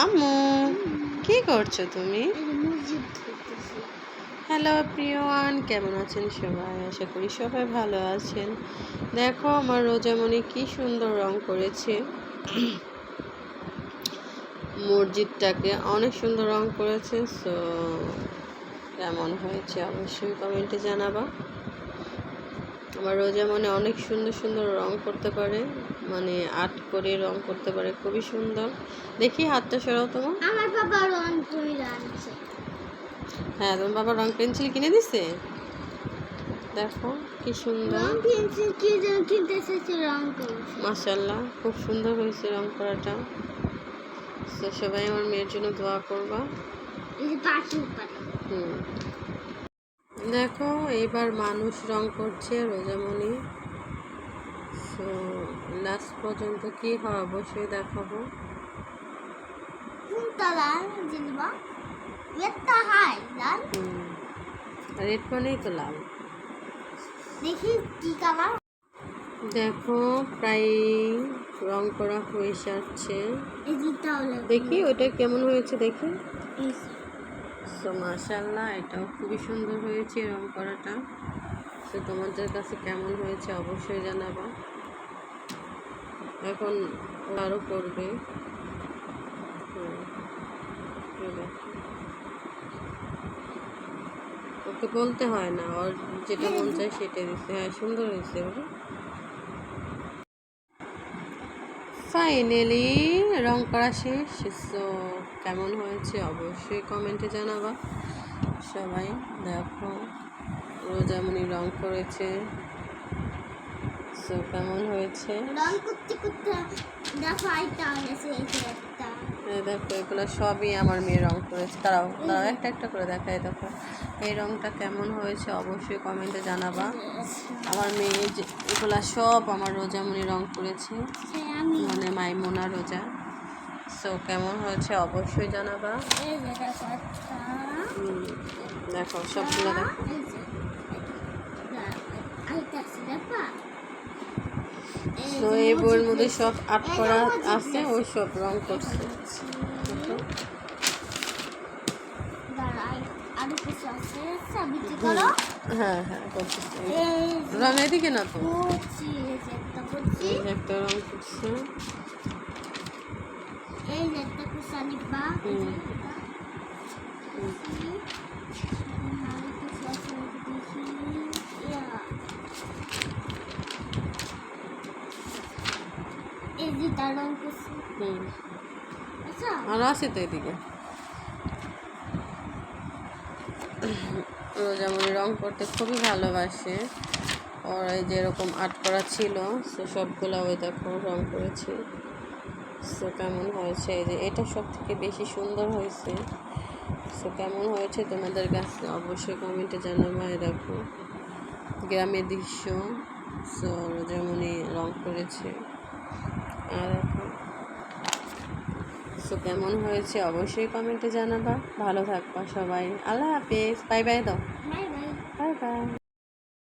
আম্মু কি করছ তুমি? হ্যালো প্রিয়ওয়ান কেমন আছেন সবাই? আশা করি সবাই ভালো আছেন। দেখো আমার রোজামণি কি সুন্দর রং করেছে। মসজিদটাকে অনেক সুন্দর রং করেছে সো কেমন হয়েছে অবশ্যই কমেন্টে জানাবা। আমার রোজা মনে অনেক সুন্দর সুন্দর রং করতে পারে মানে আর্ট করে রং করতে পারে খুবই সুন্দর। দেখি হাতটা সরাও তোমার। আমার বাবা রং করে আনছে। হ্যাঁ তোমার বাবা রং পেন্সিল কিনে দিছে? দেখো কি সুন্দর। রং পেন্সিল কি যেন কিনতে এসেছে রং করছে। মাশাল্লাহ খুব সুন্দর হয়েছে রং করাটা। সবাই আমার মেয়ের জন্য দোয়া করবা। এই যে পাখি হুম। দেখো এবার মানুষ রং করছে রোজামণি। সো লাস্ট পর্যন্ত কি হয় অবশ্যই দেখাবো। রেড মানেই তো লাল। দেখি কি কালার। দেখো প্রায় রং করা হয়ে তাহলে দেখি ওটা কেমন হয়েছে দেখি। তো মাশাল্লাহ এটাও খুবই সুন্দর হয়েছে রং করাটা। তো তোমাদের কাছে কেমন হয়েছে অবশ্যই জানাবা। এখন আরও করবে। ওকে বলতে হয় না, ওর যেটা মন চায় সেটা দিচ্ছে। হ্যাঁ সুন্দর হয়েছে, বাবা। ফাইনালি রং করা শেষ সো কেমন হয়েছে অবশ্যই কমেন্টে জানাবা। সবাই দেখো রোজামণি রং করেছে সো কেমন হয়েছে? রং করতে করতে দেখো আইটা দেখো এগুলো সবই আমার মেয়ে রং করেছে। তারাও তারাও একটা একটা করে দেখায় দেখো। এই রংটা কেমন হয়েছে অবশ্যই কমেন্টে জানাবা। আমার মেয়ে যে এগুলা সব আমার রোজামণি রং করেছে। মানে মাইমোনা রোজা। সো কেমন হয়েছে অবশ্যই জানাবা। দেখো সবগুলো দেখো এই যে আইটা আছে দেখো এই তো এই বইয়ের মধ্যে সব আট করা আছে, ওই সব রং করছে। হ্যাঁ হ্যাঁ এদিকে না তো? একটা এই যে একটা কুসা নিবা এই যে একটা। হুম। আরও কিছু আছে, এই যে দেখি। ইয়া। এই যে তার রং করছি হুম আচ্ছা আর আছে তো এদিকে রোজামণি রং করতে খুবই ভালোবাসে ওর এই যেরকম আর্ট করা ছিল সে সবগুলো ওই দেখো রং করেছে সো কেমন হয়েছে এই যে এটা সব থেকে বেশি সুন্দর হয়েছে সো কেমন হয়েছে তোমাদের কাছে অবশ্যই কমেন্টে জানাব এই দেখো গ্রামের দৃশ্য সো রোজামণি রং করেছে সো কেমন হয়েছে? অবশ্যই কমেন্টে জানাবা। ভালো থাকবা সবাই। আল্লাহ হাফিজ। বাই বাই দাও। Bye bye bye bye